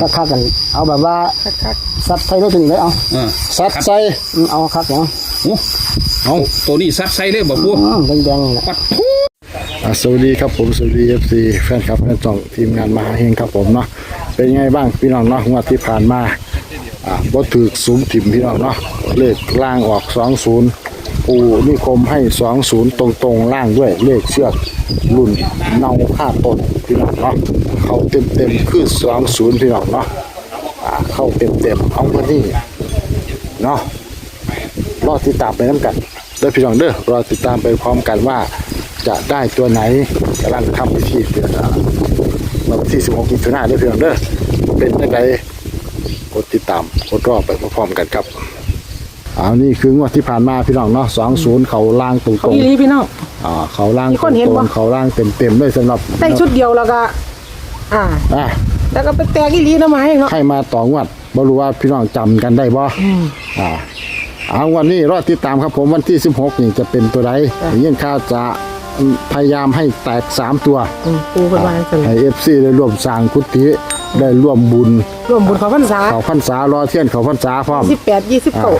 ก็คักกันเอาแบบว่าซัดใส่ได้ตัวนี้เลยเอาเออซัดใส่อืมเอาคักอย่างโอ้เอาตัวนี้ซัดใส่เลยบ่ปูอืมแดงๆนี่แหละปัดทูอะสวัสดีครับผมสวัสดีเอฟซีแฟนคลับแฟนจ่องทีมงานมหาเฮงครับผมเนาะเป็นยังไงบ้างพี่น้องเนาะงวดที่ผ่านมาอ่าบ่ถือสูงถิ่มพี่น้องเนาะเลขล่างออก20 ปูนิคมให้20ตรงๆล่างด้วยเลขเชือกรุ่นเนาค่าต้นพี่น้องเนาะเข้าเต็มๆคือ20พี่น้องเนาะอ่าเข้าเต็มๆเอามานี่เนาะรอติดตามไปน้ำกันเด้อพี่น้องเด้อรอติดตามไปพร้อมกันว่าจะได้ตัวไหนกำลังทำพิธีเดือนวันที่ 16มิถุนายนเด้อพี่น้องเด้อเป็นยังไงกดติดตามกดรอไปพร้อมกันครับ เอานี่คืองวดที่ผ่านมาพี่น้องเนาะ20เขาล่างตรงเขาอีหลีพี่น้องๆอ่าเขาล่างมีตคนรเห็นบ่งๆเขาล่างเต็มๆเลยสำหรับแต่งชุดเดียวแล้วก็ อ่า อะแล้วก็ไปแตกอีหลีนะมาให้เนาะใครมาต่องวดบ่รู้ว่าพี่น้องจำกันได้บ่อ่าเอาวันนี้รอติดตามครับผมวันที่ 16นี่จะเป็นตัวใดยิ่งข้าวจะพยายามให้แตก 3 ตัว อืมปูเป็นวาจังให้ FC ได้ร่วมสร้างกุฏิ ได้ร่วมบุญร่วมบุญเขาพรรษาเขาพรรษารอเทียนเขาพรรษาพร้อม สิบแปดยี่สิบอ่าเก้า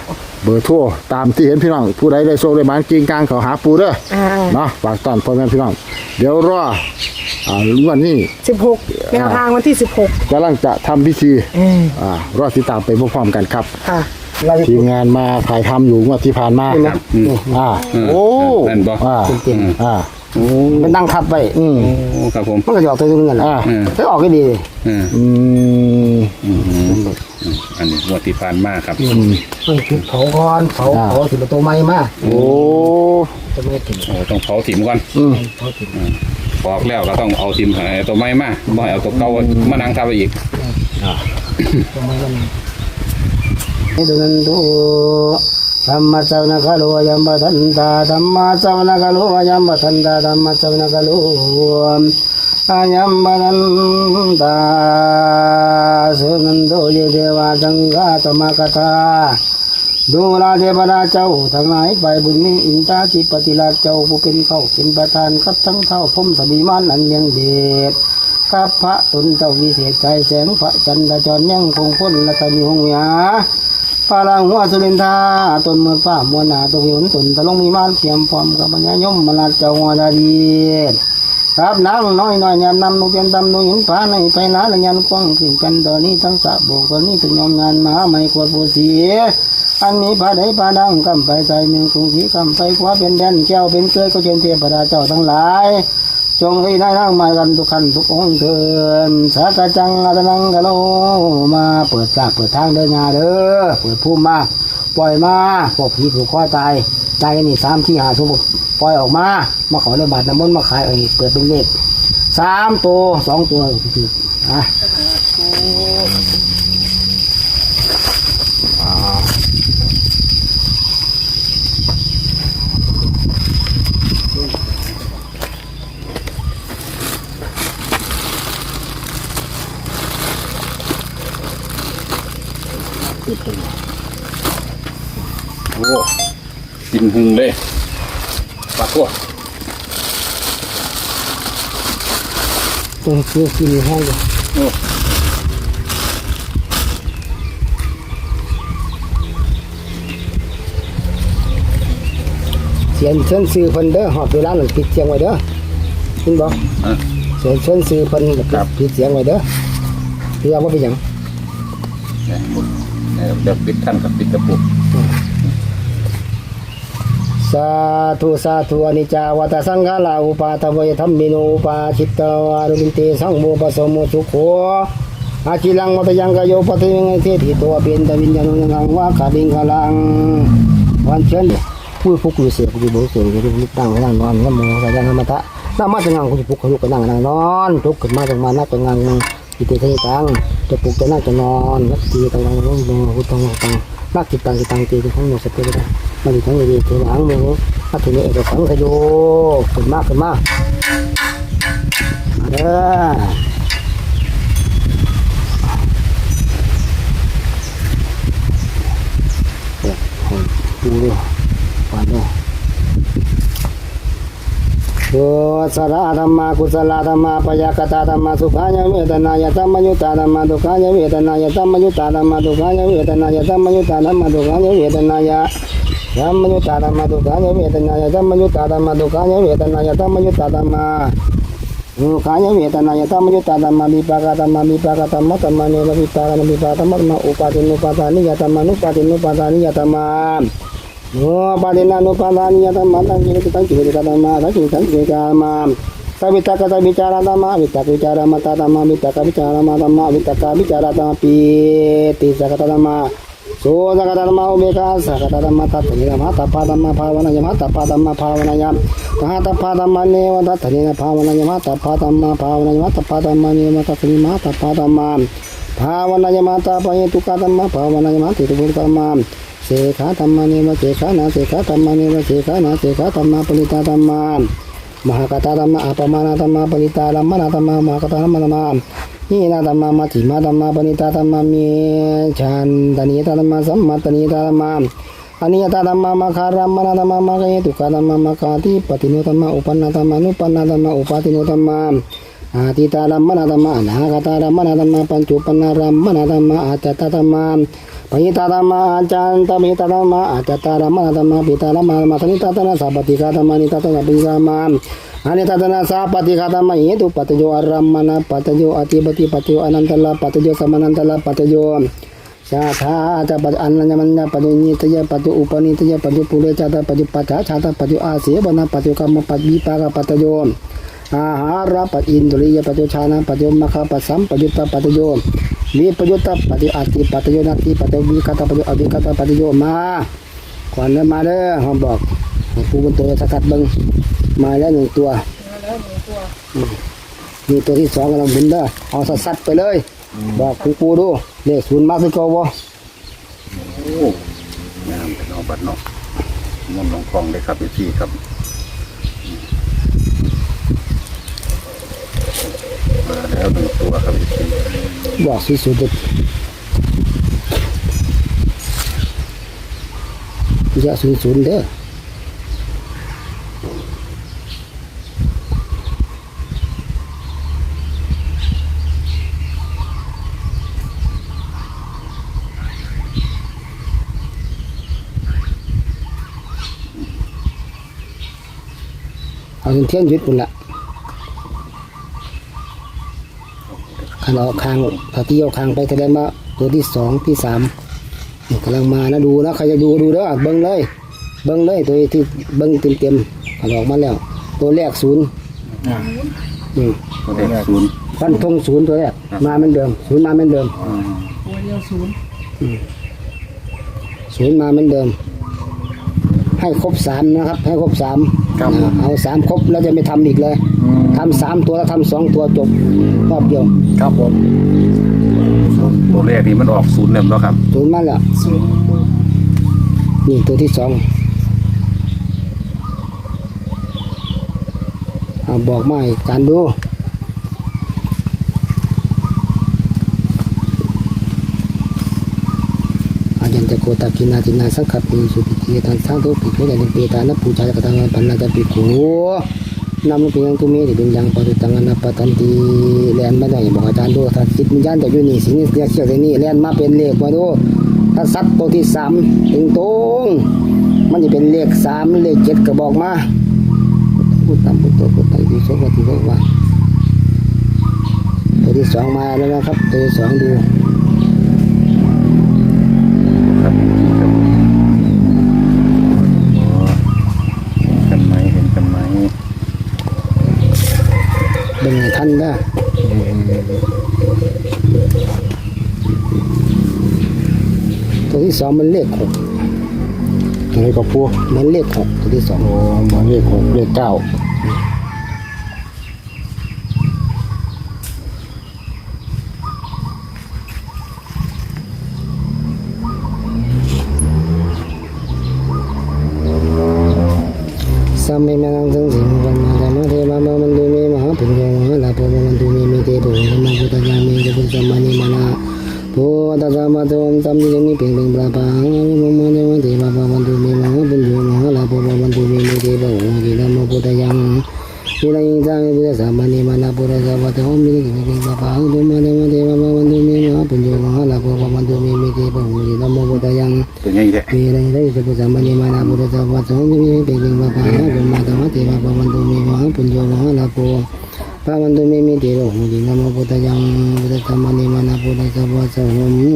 เบอร์โทรตามที่เห็นพี่น้อง ผู้ใดได้โชคได้หมานกิงกลางเขาหาปูเด้ออ่าเนาะฝากตอนพ่อแม่พี่น้อง เดี๋ยวรออ่าวันนี้สิบหกแนวทางวันที่สิบหกกำลังจะทำพิธีอืมอ่ารอติดตามไปพร้อมๆกันครับ ค่ะเราจะทีมงานมาถ่ายทำอยู่งวดที่ผ่านมาเห็นไหมนี่อ่าโอ้นั่นบ่ อ่าเต็มอ่าโอ้ๆ มันนั่งทับไปอืมโอ้ครับผมมันก็จะออกตัวนึงกันแหละอ่าถ้าออกก็ดีเอออืม อืมอันนี้งวดที่ผ่านมาครับ เฮ้ยเผาก่อนเผาอ่า เผาถึงตัวใหม่มาโอ้ตัวใหม่กินโอ้ต้องเผาถิ่มก่อนอืมเผาถึงออกแล้วก็ต้องเอาถิ่มให้ตัวไม้มาบ่ให้เอาตัวเก่ามานั่งทับไว้อีกตัวใหม่มันนี่ดูนั่นดู ธรรมะเจ้านะกะโลยัมบทันตาธรรมะเจ้านะกะโลยัมบทันตาธรรมะเจ้านะกะโลอายัมบทันตาสุนันโดยเทวาสังฆาตมะกถาดูแลเทวดาเจ้าทั้งหลายไปบุญนี้อินตาทิปฏิลาเจ้าผู้เป็นเข้าเป็นประธานครับทั้งเท่าพมสบีมานอันยังเดชกับพระตนเจ้าวิเศษใจแสงพระจันทร์จรยังคงพ้นและก็มีหงยา พาลังหัวสุรินทาตนเมือฟ้ามวลนาตัวหินตนตะลงมีมานเทียมพร้อมกับปัญญายมมนาเจ้าหัวดาดีครับนางน้อยน้อยยามนำนกเตียนตำนหินฟ้าในไปนาและยันกว้างขึ้นกันตอนนี้ทั้งสะโบกตอนนี้ถึงยอมงานมหาไม่ควรผู้เสียอันนี้ผาใดผาดังกำไปใจเมืองกรุงศรีกำไปคว้าเป็นแดนแก้วเป็นเกลือก็เชิญเทพดาเจ้าทั้งหลาย จงให้ได้นั่งมากันทุกขันทุกองเถินสากจังอาตนังกะโลมาเปิดจากเปิดทางเดินงาเด้อเปิดภูมิมา ปล่อยมาพวกผีผูกคอตายตายกันนี่สามที่หาสมุดปล่อยออกมา มาขอเรื่องบาดน้ำมนต์มาขายเอ้เปิดเป็นเลขสามตัวสองตัวคืออะ กินหึงเลยปลาทั่วตัวคือคือห้องอยู่โอ้เสียนเชิญซื้อเพิ่นเด้อหอดเวลาหนึ่งปิดเสียงไว้เด้อเห็นบ่อะ เสียนเชิญซื้อเพิ่นกับ ปิดเสียงไว้เด้อเพื่อว่าเป็นหยังเนี่ยเดี๋ยวปิดท่านกับปิดกระปุก สาธุสาธุอนิจาวัตสังฆาลาอุปาทวยธรรมิโนอุปาชิตตวารุินเตสังโมปสมโมสุขโขอาชิลังมัตยังกโยปฏิวิงเทติตัวเป็นตวิญญาณยังว่าขาดิงขาลังวันเชิญผู้ฟุกอยู่เสียผู้บุเสียผู้ลุกตั้งนั่งนอนนโมสายานมตะน้ามาจะงานคุณฟุกลุกก็นั่งนั่งนอนลุกขึ้นมาจังมานักจังงานกิเตติตังจะปลุกจะนั่งจะนอนนักตีตังตังตังตังตังตังนักจิตตังจิตตังตีทั้งหมดสติได้ มันทั้งดีเทหลังมือนักทีนี้เอกสังขโยขึ้นมากขึ้นมากเด้อดูด้วยฟันด้วยโยสระธรรมากุศลธรรมาปยากตาธรรมาสุขายเวทนายธรรมยุตาธรรมาดุขายเวทนายธรรมยุตาธรรมาดุขายเวทนายธรรมยุตาธรรมาดุขายเวทนาย ธรรมยุตตาธรรมาดุขายเวทนายธรรมยุตตาธรรมาดุขายเวทนายธรรมยุตตาธรรมาดุขายเวทนายธรรมยุตตาธรรมาวิปากธรรมาวิปากธรรมธรรมาเนววิปากนวิปากธรรมอุปาทินุปาทานิยธรรมานุปาทินุปาทานิยธรรมาโนปาดินานุปาดานิยธรรมะตังกิริตังกิริตังธรรมะตังกิริตังกิริตังธรรมะสวิตากะวิจารธรรมะวิตากวิจารมตธรรมะวิตากวิจารมธรรมะวิตากวิจา รธรรมะปีติสักตธรรมะโสสักตธรรมะอุเบกขาสักตธรรมะตัตถินะมะตัปปะธรรมะภาวนายมะตัปปธรรมะภาวนายมมหาตัปปะธรรมะเนวตัตถินะภาวนายมะตัปปธรรมะภาวนายมะตัปปธรรมะเนวตัตถินะมะตัปปธรรมะภาวนายมะตัปปะเหตุกะธรรมะภาวนายมะติตุธรรมะเสขาธรรมานิวเสขานาเสขาธรรมานิวเสขานาเสขาธรรมาปริตาธรรมามหากตาธรรมะอัปมานาธรรมาปริตาธรรมนาธรรมามหากตาธรรมธรรม นี่นาธรรมามัจฉิมาธรรมาปณิตาธรรมามีฉันตานิตาธรรมาสัมมาตานิตาธรรมาอนิยตาธรรมามาคารัมานาธรรมามาเกยตุกาธรรมามาคาติปฏิโนธรรมาอุปนาธรรมานุปนาธรรมาอุปติโนธรรมาอาทิตาธรรมานาธรรมะนาคตารัมานาธรรมาปัญจุปนารรมานาธรรมาอาจตธรรมะ ปิตาธรรมะอาจารย์ตมิตาธรรมะอาจตารมาธรรมะปิตารัมาธรรมะสนิตาตนะสัพปติกาธรรมะนิตาตนะปิสามะอานิตาตนะสัพปติกาธรรมะเหตุปัจโยอารัมมนาปัจโยอธิปติปัจโยอนันตละปัจโยสมานันตละปัจโยชาธาจะปัจอันนัญมันญปัจจุนิตยาปัจจุอุปนิตยาปัจจุปุเรชาตปัจจุปัจฉาชาตปัจจุอาเสวนาปัจจุกรรมปัจวิปากปัจโย อาหารปัจอินทรียปัจจุชานะปัจจุมคาปัจสัมปัจจุตปัจโยวิปัจจุตปัจจุอาติปัจโยนาติปัจจุวิคตาปัจจุอวิคตาปัจโยมาขวัญมาเด้อหอมบอกปูบนตัวสกัดเบิ้งมาแล้วหนึ่งตัวอืมนี่ตัวที่สองกำลังบุนเด้อเอาสัดๆไปเลย บอกคุณปูดูเลขศูนย์มากคือเก่าบ่โอ้งามเป็นเอาบัดนาะมันลงคลองเลยครับพี่ครับ มาแล้วหนึ่งตัวครับพี่บ อกสุดสุดๆอย่าศูนย์ศูนย์เด้อเอาจนเที่ยงหยุดปุ่นละขันเอาคางถ้าที่เอาคางไปแสดงว่าตัวที่สองที่สามนี่กำลังมานะดูนะใครจะดูดูเด้อเบิ้งเลย เบิ้งเลยตัวที่เบิ้งเต็มเต็มๆขันออกมาแล้ว ตัวแรกศูนย์อืมตัวเลขศูนย์ฟันธงศูนย์ตัวแรกมาเหมือนเดิมศูนย์มาเหมือนเดิมอืมศูนย์มาเหมือนเดิม ให้ครบสามนะครับ ให้ครบสามครับอ่าเอาสามครบแล้วจะไม่ทำอีกเลย ทำสามตัวแล้วทำสองตัวจบรอบเดียวครับผมตัวเลขนี้มันออกศูนย์เล่มแล้วครับศูนย์มาแล้วนี่ตัวที่สองเอาบอกมาให้การดูอายันจะโกตากินาตินาสังขปีสุปิเกตันสังทุปิโกตันเปตานะปูชายกตังปันนาจะปิโก นำลูกเพียงตุเมติเป็นยังปฏิตังอนาปตันติแลนมาได้บอกอาจารย์ดูถ้าจิตวิญญาณจะอยู่นี่สิ่งนี้เรียเชื่อในนี่แลนมาเป็นเลขมาดูถ้าสัตว์ตัวที่สามถึงตรงมันจะเป็นเลขสามเลขเจ็ดก็บอกมาพูดตามพูดตัวพูดไตดีโซกติโซกว่าตัวที่สองมาแล้วนะครับตัวที่สองดู ครับครับอ๋อเห็นกันไหมเห็นกันไหม เบิ่งให้ท่านนะตัวที่สองมันเลขหกตัวนี้ก็ปูมันเลขหกตัวที่สองโอ้หมายเลขหกเลขเก้าสัมเมมังสังสิงวันมาธรรมเทวามันตุเมมหาปุญญมหา ลาภมันตุเมเมเตปุธรรมพุทธญาเมเตปุสัมมานิมานาโพตัสสะมะโตมตัมมิมิเพ่งเพ่งปลาปังมมเทวเทวามันตุเมมหาปุญญมหาลาภมันตุเมเมเตปุหิธรรมพุทธญาวิรัยจังวิรัสามณีมานาปุระสวัตโหมิริกิกิปะปะหังตุมาเดมเดมะวันตุเมมะปุญโยมหาลาภะวันตุเมมิติปะหุลินะโมพุทธยังตัวใหญ่แท้วิรัยได้สัพพสัมมานีมานาปุระสวัตโหมิริกิกิปะปะหังตุมาเดมเดมะวันตุเมมะปุญโยมหาลาภะ พระวันตุเมมิติปะหุลินะโมพุทธยังพุทธสัมมานีมานาปุระสวัตโหมิ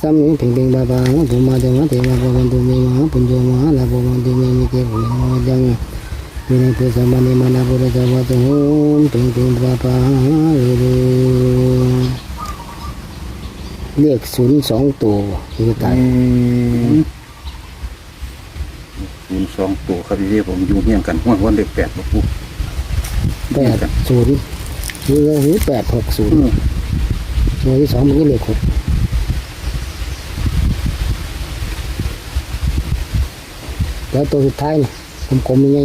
สัมมิเพ่งเพ่งบาบาตุมาเดมเดมะวันตุเมมะปุญโยมหาลาภะวันตุเมมิติปะหุลิยังวินัยเพื่อสมานิมานาบุรุษวัตถุมปิงปิงปะปะเรเรียกศูนย์สองตัวคือตายศูนย์สองตัวครับพี่ผมอยู่เฮียงกันห้วยวันเด็กแปดบ่ปู แปดศูนย์หรือหรือแปดหกศูนย์ตัวที่สองมันก็เลขหกแล้วตัวสุดท้ายเนี่ยกลมๆยังไง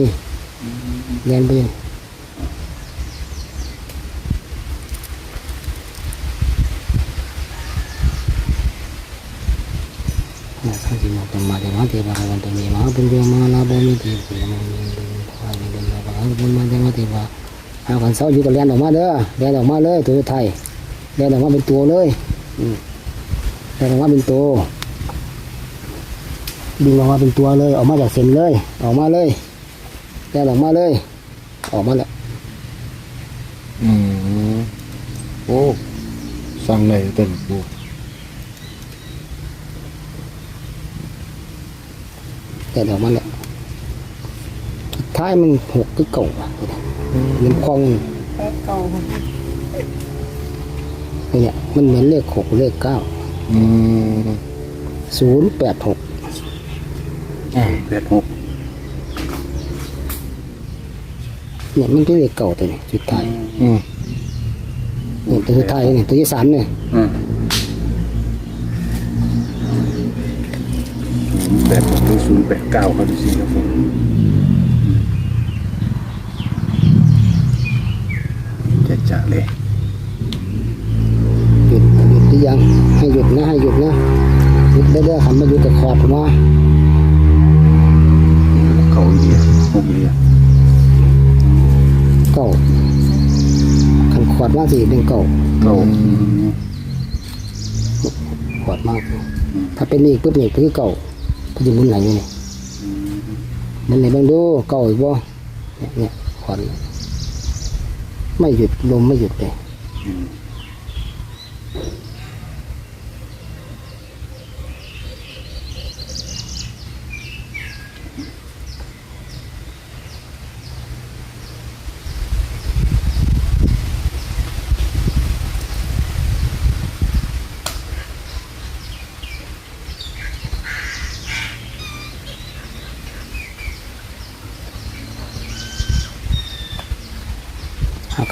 เรียนไปยังนะข้าสิมาเป็นมาเดมาเทวะวันตุมีมาปุญญมาลาโบมิติปุญญมามีเป็นขวามีเป็นมาบางปุญญมาเดมา เทวะเอาขันเสาอยู่กับเรียนออกมาเด้อเรียนออกมาเลยตัวสุดท้ายเรียนออกมาเป็นตัวเลยอืมเรียนออกมาเป็นตัวดึงออกมาเป็นตัวเลย ออกมาจากเส้นเลย ออกมาเลยเรียนออกมาเลย ออกมาแล้วอืมโอ้สั่งเลยเต้นปูแต่ออกมาแล้วท้ายมันหกคือเก่าอะ เงินคลองเนี่ยมันเหมือนเลขหกเลขเก้าอืมศูนย์แปดหกแปดหกเนี่ยมันเป็นเลขเก่าตัวนี้สุดท้ายอืมเนี่ยตัวสุดท้ายเนี่ยตัวที่สามเนี่ยอืมแปดหกหรือศูนย์แปดเก้าครับพี่ครับผมจะจะเลย หยุดห ยุดหรือยังให้หยุดนะให้หยุดนะหยุดได้เด้อหันมาอยู่กับขอบมาเขาเรียหกเรียเก่าขันขอดมากสิเป็นเก่าเก้าขอดมาก ถ้าเป็นอีกปุ๊บเนี่ยคือเก่าก็จะหมุนไหลอยู่นี่หมันไหนบ้างดูเก่าอีกบ่เนี่ยเนี่ยขอดไม่หยุดลมไม่หยุดเลย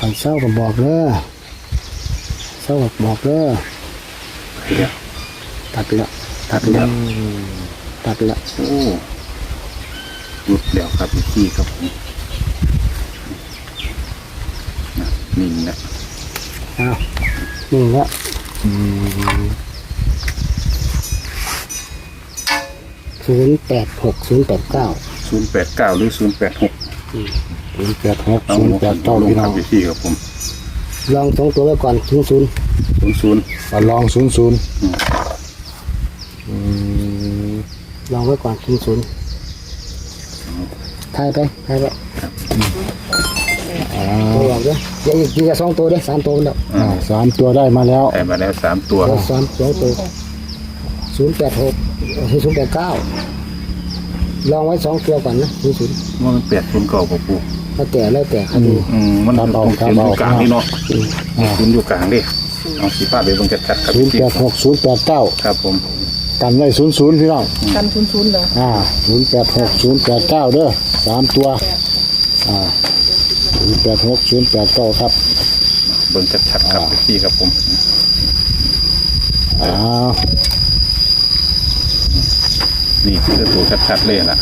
ขันเศร้าก็บอกเด้อเศร้าก็บอกเด้อเรียตัดไปแล้วตัดไปแล้วตัดไปแล้วโอ้หยุดแล้วครับพี่ครับผมนะนิ่งนะอ้าวนี่ละอืมศูนย์แปดหกศูนย์แปดเก้าศูนย์แปดเก้าหรือศูนย์แปดหก ศูนย์แปดหกศูนย์แปดเก้าพี่น้องพี่ครับผมลองสองตัวไว้ก่อนศูนย์ศูนย์ศูนย์ศูนย์มาลองศูนย์ศูนย์อืมลองไว้ก่อนศูนย์ศูนย์ทายไปทายไปอ่าตัวบอกเด้อเดี๋ยวอีกทีจะสองตัวเด้อสามตัวแล้วอ่าสามตัวได้มาแล้วได้มาแล้วสามตัวตัว สามสองตัวศูนย์แปดหกศูนย์แปดเก้าลองไว้สองตัวก่อนนะศูนย์ศูนย์ ว่ามันแปดศูนย์เก่าปะปู แล้วแต่แล้วแต่ครับอืมมันต้องเขียนอยู่กลางนี่เนาะศูนย์อยู่กลางดิเอาสีฟ้าไปเบิ่งชัดๆครับศูนย์แปดหกศูนย์แปดเก้าครับผมกันไว้ศูนย์ศูนย์พี่น้อง กันศูนย์ศูนย์เหรออ่าศูนย์แปดหกศูนย์แปดเก้าเด้อสามตัว อ่าศูนย์แปดหกศูนย์แปดเก้าครับ เบิ่งชัดๆครับพี่ครับผมอ้าวนี่คือตัวชัดๆเลยล่ะ